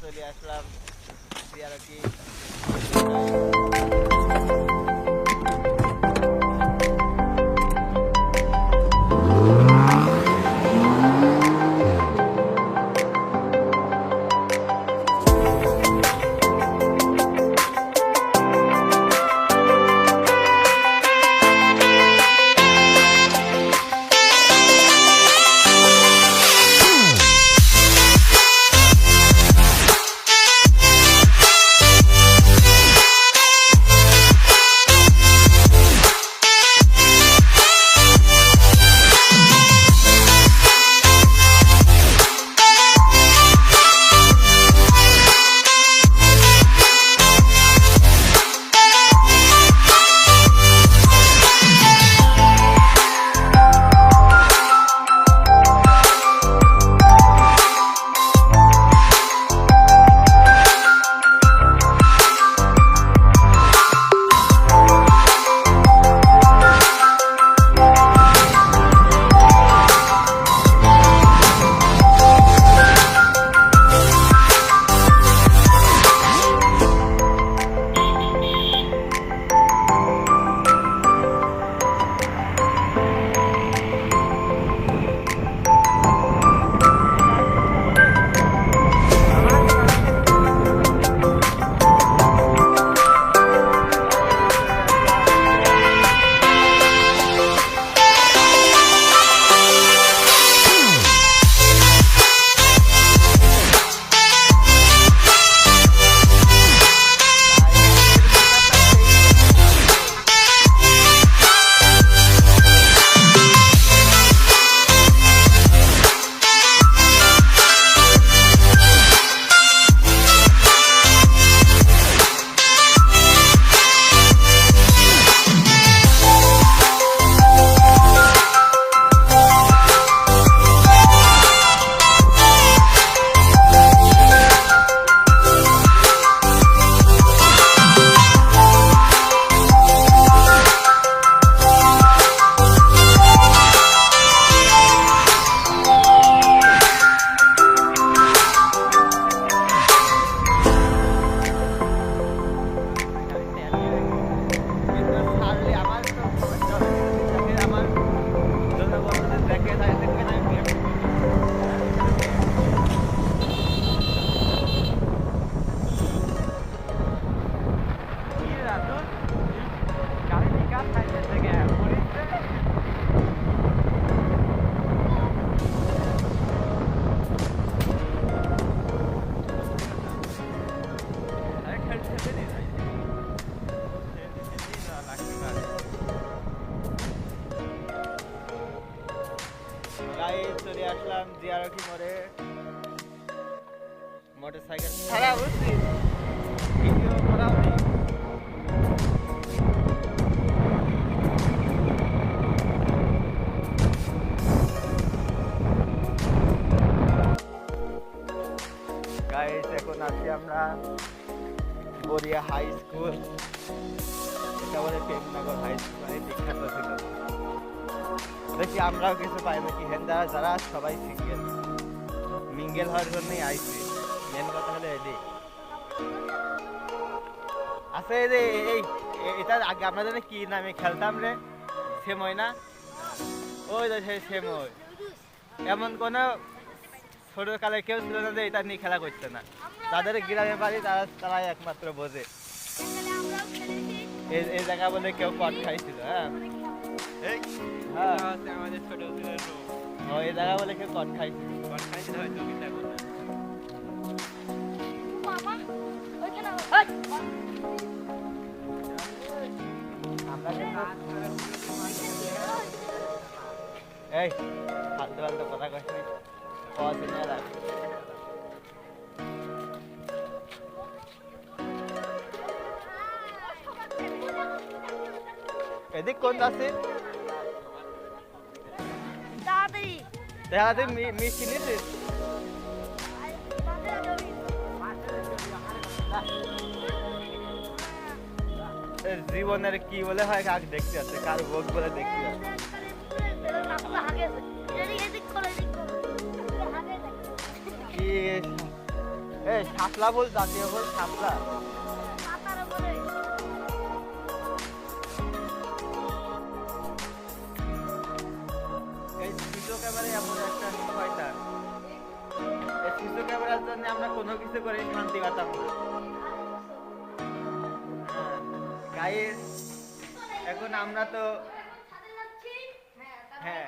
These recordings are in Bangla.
চলে আসলাম আর কিন্তু আসলাম জিয়ারকি মোড়ে মোটর সাইকেল ছাড়া বুঝছি ভিডিও করা গাইস এখন আছি আমরা গড়িয়া হাই স্কুল এটা বলে প্রেমনগর হাই স্কুল মানে বিখ্যাত। ছিল দেখি আমরাও কিছু পাই নাকি। হেন্দা যারা সবাই সিঙ্গেল মিঙ্গেল হওয়ার জন্যই আইছি। মেন কথা হলো এদি আছে এই যে, এই এটার আগে আমরা জানি কি নামে খেলতাম রে? সেময় না? ওই তো সেই সেময় এমন কোনো ছোটকালে কেউ ছিল না যে এটা নিয়ে খেলা করছে না। তাদের গ্রামে বাড়ি, তারা, তারাই একমাত্র বোঝে। এই এই জায়গা বলে কেউ কট খাইছিল হ্যাঁ? এই হ্যাঁ। আমাদের ছোট দিনের ও এই জায়গা বলে কেউ কট খাইছিল। কট খাইতে হয়তো কিন্তু এখন না। আমরা এই ফালতু ফালতু কথা কইনি পড়াশোনা রাখ এদিক কোন তাড়াতাড়ি মিষ্টি নিছিস জীবনের কি বলে হয় কাক দেখতে আছে কার ভোগ বলে দেখতে আছে। কি এই শাপলা বল জাতীয় বল শাপলা? কিছু করে শান্তি পেতাম না। গাইস এখন আমরা তো হ্যাঁ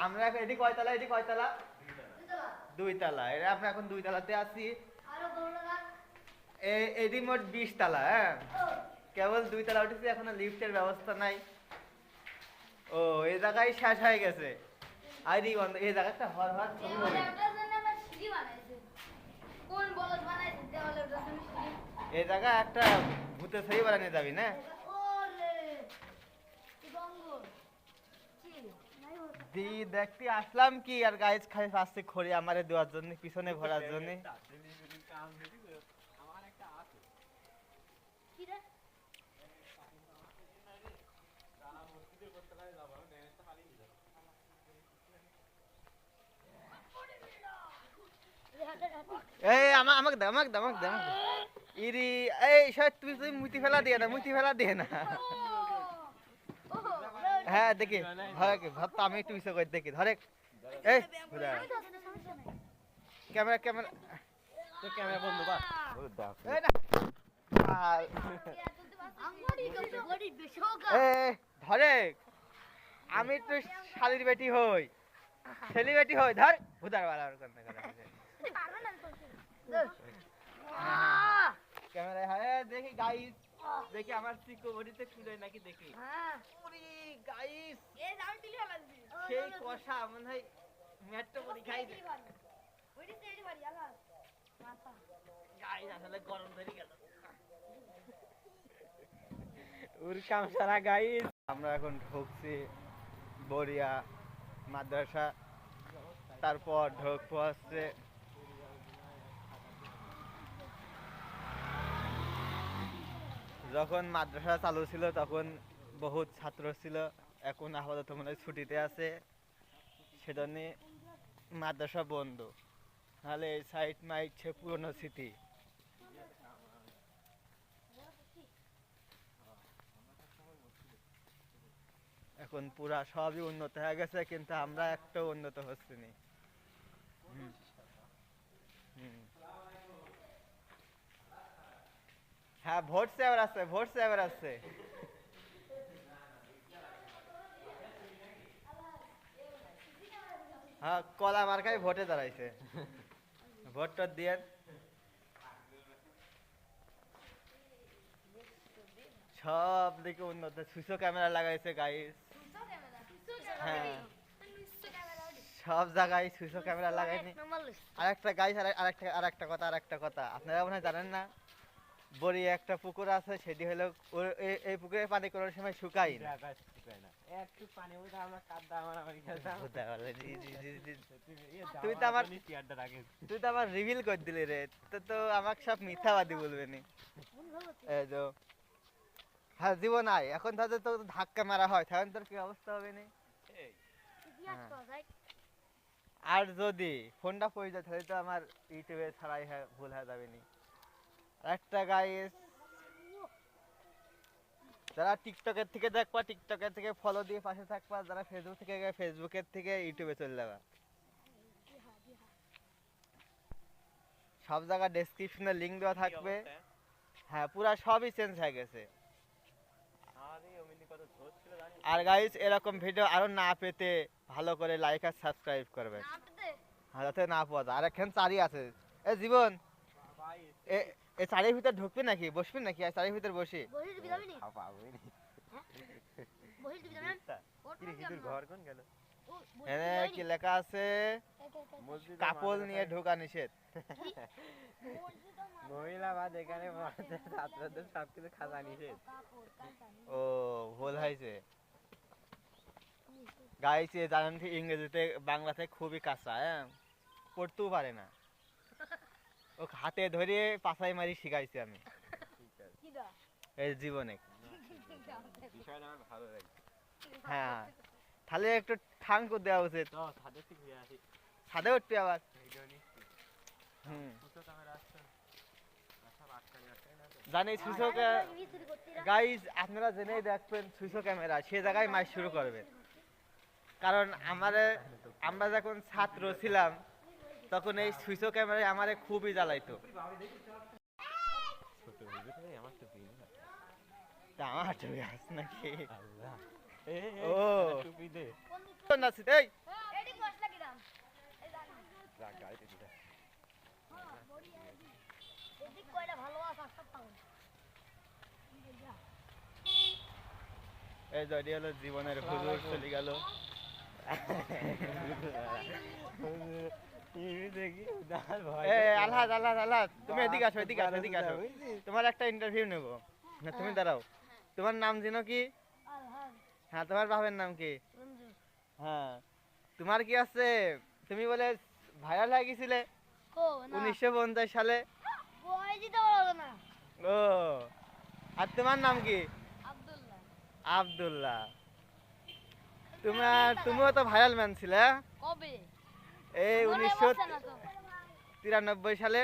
আমরা এখন এটি কয়তলা এটি কয়তলা? দুই তলা এটা আমরা এখন দুই তলাতে আছি। এ- এটি মোট বিশ তলা হ্যাঁ। কেবল দুই তলা উঠেছি, এখনও লিফটের ব্যবস্থা নাই। ও, এই জায়গায় শেষ হয়ে গেছে। আইডি বন্ধ এই জায়গাটা হর হর এই জায়গা একটা ভূতের ছবি বানানো যাবি না? দি দেখতে আসলাম কি আর গাইজ খাই ফার্স্টে খড়ি আমারে দেওয়ার জন্য পিছনে ঘোরার জন্য। এই আমা আমাকে দে আমাকে দে আমাকে দে আমাকে। ইরি এই সব তুই তুই মুতি ফেলা দিয়ে না মুতি ফেলা দিয়ে না। হ্যাঁ দেখি ধরে ভাব তো আমি একটু ইসে করে দেখি ধরে এই। Camera camera. তো ক্যামেরা বন্ধ কর। এই না। ধরে আমি একটু শালির বেটি হই। ছেলি বেটি হই ধর। ভুদার বালা ওর ক্যামেরা হ্যাঁ দেখি গাইস দেখি আমার বডিতে নাকি দেখি। ওরে গাইস সেই কষা মনে হয় ম্যাটটা পরি খাই দে গাইস আসলে গরম ধরে গেল। উরকাম সারা গাইস আমরা এখন ঢুকছি বড়িয়া মাদ্রাসা। তারপর ঢুকবো হচ্ছে যখন মাদ্রাসা চালু ছিল, তখন বহুত ছাত্র ছিল। এখন আপাতত মনে হয় ছুটিতে আছে। সেজন্য মাদ্রাসা বন্ধ। নাহলে এই সাইড মাইট সে পুরনো স্মৃতি এখন পুরা সবই উন্নত হয়ে গেছে, কিন্তু আমরা একটা উন্নত হচ্ছি নি। হ্যাঁ ভোট সেবার আছে ভোট সেবার আছে। হ্যাঁ কলা মার্কায় ভোটে দাঁড়াইছে। ভোট টোট দিয়ে। সব দিকে উন্নত। সুসো ক্যামেরা লাগাইছে গাইস হ্যাঁ। সব জায়গায় সুসো ক্যামেরা লাগাইনি। আরেকটা গাইস আরেকটা আরেকটা কথা আরেকটা কথা। আপনারা মনে হয় জানেন না? বড়ি একটা পুকুর আছে সেটি হলো এই- এই পুকুরে পানি কোনো সময় শুকাই না। একটু পানি উঠে আমরা কাদা আমার আমার খেলতাম হতে পারে, জি, জি, জি, জি। তুই তো আমার- তুই তো আমার রিভিল করে দিলি রে। তো তো আমাকে সব মিথ্যাবাদী বলবে নি। হ্যাঁ জীবন আয় এখন তাদের তো ধাক্কা মারা হয় তখন তোর কি অবস্থা হবে নি? আর যদি ফোনটা পড়ে যায় তাহলে তো আমার ইউটিউবে ছাড়াই হ্যাঁ ভুল হয়ে যাবে নি। আর একটা গাইস যারা টিকটকের থেকে দেখবা টিকটকের থেকে ফলো দিয়ে পাশে থাকবা যারা ফেসবুক থেকে ফেসবুকের থেকে ইউটিউবে চলে যাবা। সব জায়গা ডেসক্রিপশনে লিংক দেওয়া থাকবে। হ্যাঁ পুরা সবই চেঞ্জ হয়ে গেছে। আর গাইস এরকম ভিডিও আরও না পেতে ভালো করে লাইক আর সাবস্ক্রাইব করবেন হ্যাঁ যাতে না পাওয়া যায়। আর এখানে চারি আছে। এ জীবন। এ এ ভিতর ঢুকবি নাকি? বসবি নাকি? আর চারির ভিতর বসি। কি লেখা আছে? কাপড় নিয়ে ঢোকা নিষেধ। মহিলা বাদ এখানে ছাত্রদের সবকিছু খাজা নিষেধ। ও ভুল হয়েছে। গাইছে জানেন কি ইংরেজিতে বাংলাতে খুবই কাঁচা হ্যাঁ? পড়তেও পারে না। ও হাতে ধরে পাছাই মারি শিখাইছি আমি। এই জীবনে। হ্যাঁ। তাহলে একটু ঠাঙ্কু দেওয়া উচিত। ছাদে উঠবি আবার? আসছে। জানি সুইসো মিস্ত্রি গাইজ আপনারা জেনেই দেখবেন সুইসো ক্যামেরা সে জায়গায় মাছ শুরু করবে। কারণ আমাদের আমরা যখন ছাত্র ছিলাম তখন এই সুইসো ক্যামেরায় আমারে খুবই জ্বালাইতো। আমার নাকি? ও? এই। এই হলো জীবনের হুজুর চলে গেল। আলহাজ আলহাজ আলহাজ তুমি এদিকে আসো এদিকে আসো এদিকে আসো। তোমার একটা ইন্টারভিউ নেব। না তুমি দাঁড়াও। তোমার নাম জানো কি? হ্যাঁ তোমার বাবার নাম কি? হ্যাঁ। তোমার কি আছে? তুমি বলে ভাইরাল হয়ে গেছিলে উনিশশো পঞ্চাশ সালে। ও আর তোমার নাম কি? আব্দুল্লাহ। আব্দুল্লাহ। তোমার তুমিও তো ভাইরাল ম্যান ছিলে হ্যাঁ? কবে? এই উনিশশো তিরানব্বই সালে?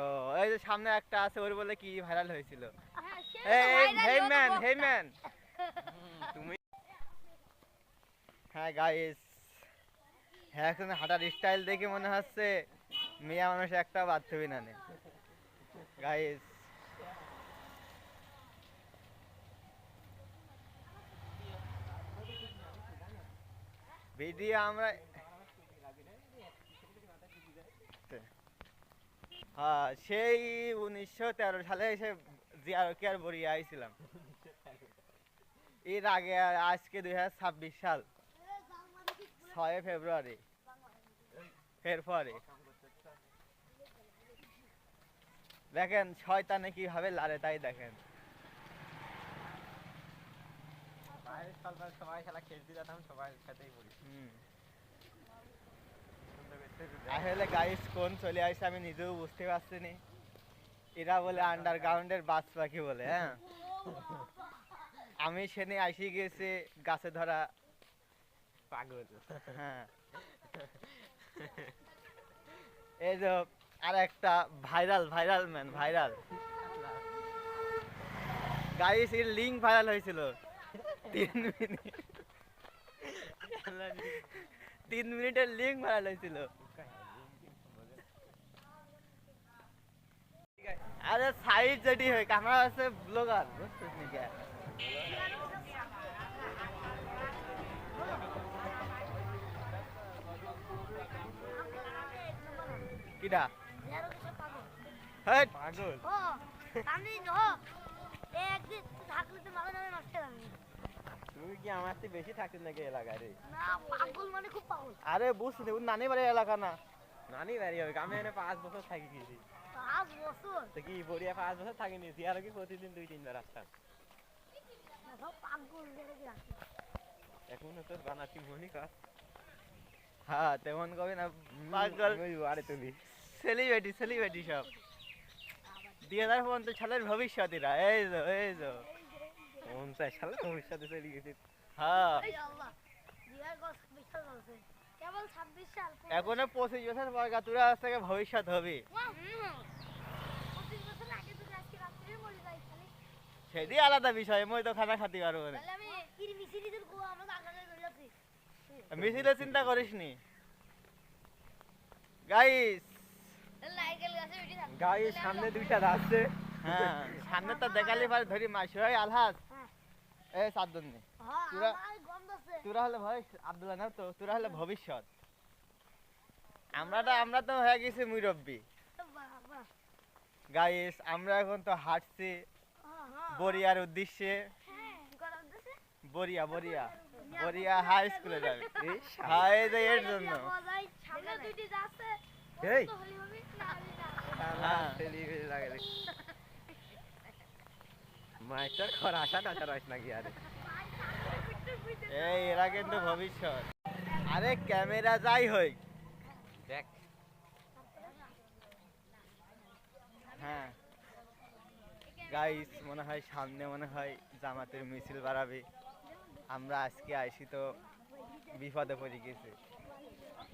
ও এই যে সামনে একটা আছে ওর বলে কি ভাইরাল হয়েছিল। হ্যাঁ এই হেই ম্যান হেই ম্যান তুমি হ্যাঁ গাইস হ্যাঁ এখন হাঁটার স্টাইল দেখে মনে হচ্ছে মেয়া মানুষ একটা বাথরুমই না নে। গাইস ভিডিও আমরা হ্যাঁ সেই উনিশশো তেরো সালে এসে জিয়ার কেয়ার বড়িয়ে আইছিলাম। এর আগে আর আজকে দুই হাজার ছাব্বিশ সাল, ছয় ফেব্রুয়ারি ফেরপরে দেখেন, শয়তানে কীভাবে লারে তাই দেখেন। বাইরের সকাল সবাই খেলা খেলতে যেতাম সবাই সাথেই পড়ি আসলে গাইস কোন চলে আসছে আমি নিজেও বুঝতে পারছি নি এরা বলে আন্ডারগ্রাউন্ডের বাস পাখি বলে হ্যাঁ? আমি সেনে আসি গেছে গাছে ধরা। পাগল। হ্যাঁ। এই যে আর একটা viral viral man viral guys এর লিঙ্ক ভাইরাল হয়েছিল। তিন মিনিট। তিন মিনিটের লিঙ্ক ভাইরাল হয়েছিল আরে সাইড যেটি হয় আমরা আছে ব্লগার বুঝছিস নি কে? কিটা? হেট। পাগল ও। আমি একদিন থাকলে তো মাগো নষ্ট হবে তুমি কি আমার চেয়ে বেশি নাকি এলাকায় রে? না পাগল মানে খুব পাগল। আরে বুঝছি নানি বাড়ি এলাকা না। নানি বাড়ি হবে আমি এখানে পাঁচ বছর থাকি গেছি পাঁচ বছর? তো কি বড়িয়া পাঁচ বছর থাকিনি জিয়ারও কি প্রতিদিন দুই তিনবার আসতাম। এখন তো বানাচ্ছি মনি কাজ হ্যাঁ তেমন কবে না পাগল। আরে তুমি সেলিব্রিটি সেলিব্রিটি সব। দুই হাজার পঞ্চাশ সালের ভবিষ্যতীরা এই যো এই যো। পঞ্চাশ সালে তোমার সাথে চলে গেছি হ্যাঁ এই আল্লাহ বিয়ার গছ বিশাল গছে কেবল 26 সাল এখনও পঁচিশ বছর পর গাতুরা আজ থেকে ভবিষ্যৎ হবে পঁচিশ বছর আগে তো আজকে রাত্রে মরে যাই খালি সেটি আলাদা বিষয় মই তো খানা খাতে পারব না মিছিলে চিন্তা করিস নি গাইস গাড়ির সামনে দুইটা রাস্তে হ্যাঁ সামনে তো দেখালি পারে ধরি মাস হয় আলহাস হ্যাঁ। এই সাতজন নে হ্যাঁ তুরা- আমার গন্ধ আছে। তোরা হলে ভবিষ্যৎ আব্দুল্লাহ না তো তোরা হলে ভবিষ্যৎ। আমরা তো আমরা তো হয়ে গেছি মুরব্বী। গাইস আমরা এখন তো হাঁটছি হ্যাঁ বরিয়ার উদ্দেশ্যে। হ্যাঁ বরিয়া বরিয়া বরিয়া হাই স্কুলে যাবে। যে এর জন্য। সামনে দুইটি যাচ্ছে এই। তো হলি হবে না হলি না। হ্যাঁ। নাকি আরে? এই, এরা কিন্তু ভবিষ্যৎ। আরে ক্যামেরা যাই হই দেখ। হ্যাঁ। গাইস মনে হয় সামনে মনে হয় জামাতের মিছিল বাড়াবে। আমরা আজকে আইসি তো বিপদে পড়ে গেছে।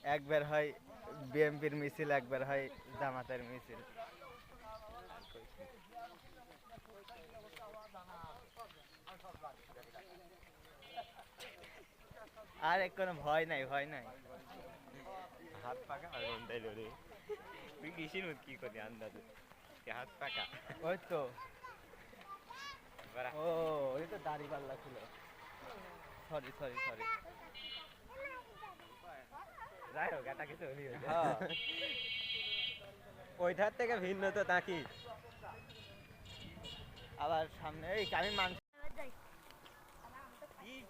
একবার হয় বিএমপির মিছিল, একবার হয় জামাতের মিছিল। আর কোনো ভয় নাই ভয় নাই। হাত পাকা আর মন তাইল রে। তুই কিসির মত কি করবি আন্দাজে? কে হাত পাকা? ওই তো। ও ওই তো দাড়ি পাল্লা ছিল। সরি সরি সরি যাই হোক এটা কিছু হলি হ্যাঁ ওইটার থেকে ভিন্ন তো তাকি। আবার সামনে এই আমি মান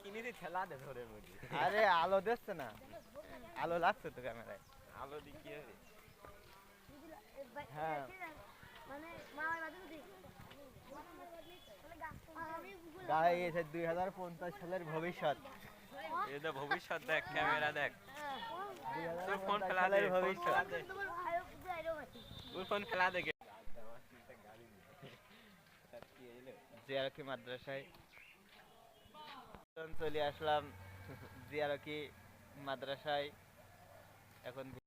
এবার যাই কি কিনে দিয়ে ঠেলা দে ধরের মধ্যে। আরে আলো দিচ্ছে না। আলো লাগছে তো ক্যামেরায়। আলো দি কি হবে? হ্যাঁ। মানে মামার বাড়ি দিই গায়ে এসে দুই হাজার পঞ্চাশ সালের ভবিষ্যৎ। এই তো ভবিষ্যৎ দেখ ক্যামেরা দেখ। তোর ফোন ফেলা দে ভবিষ্যৎ। তোর ফোন ফেলা দে মাদ্রাসায় চলে আসলাম জিয়ারকি মাদ্রাসায়। এখন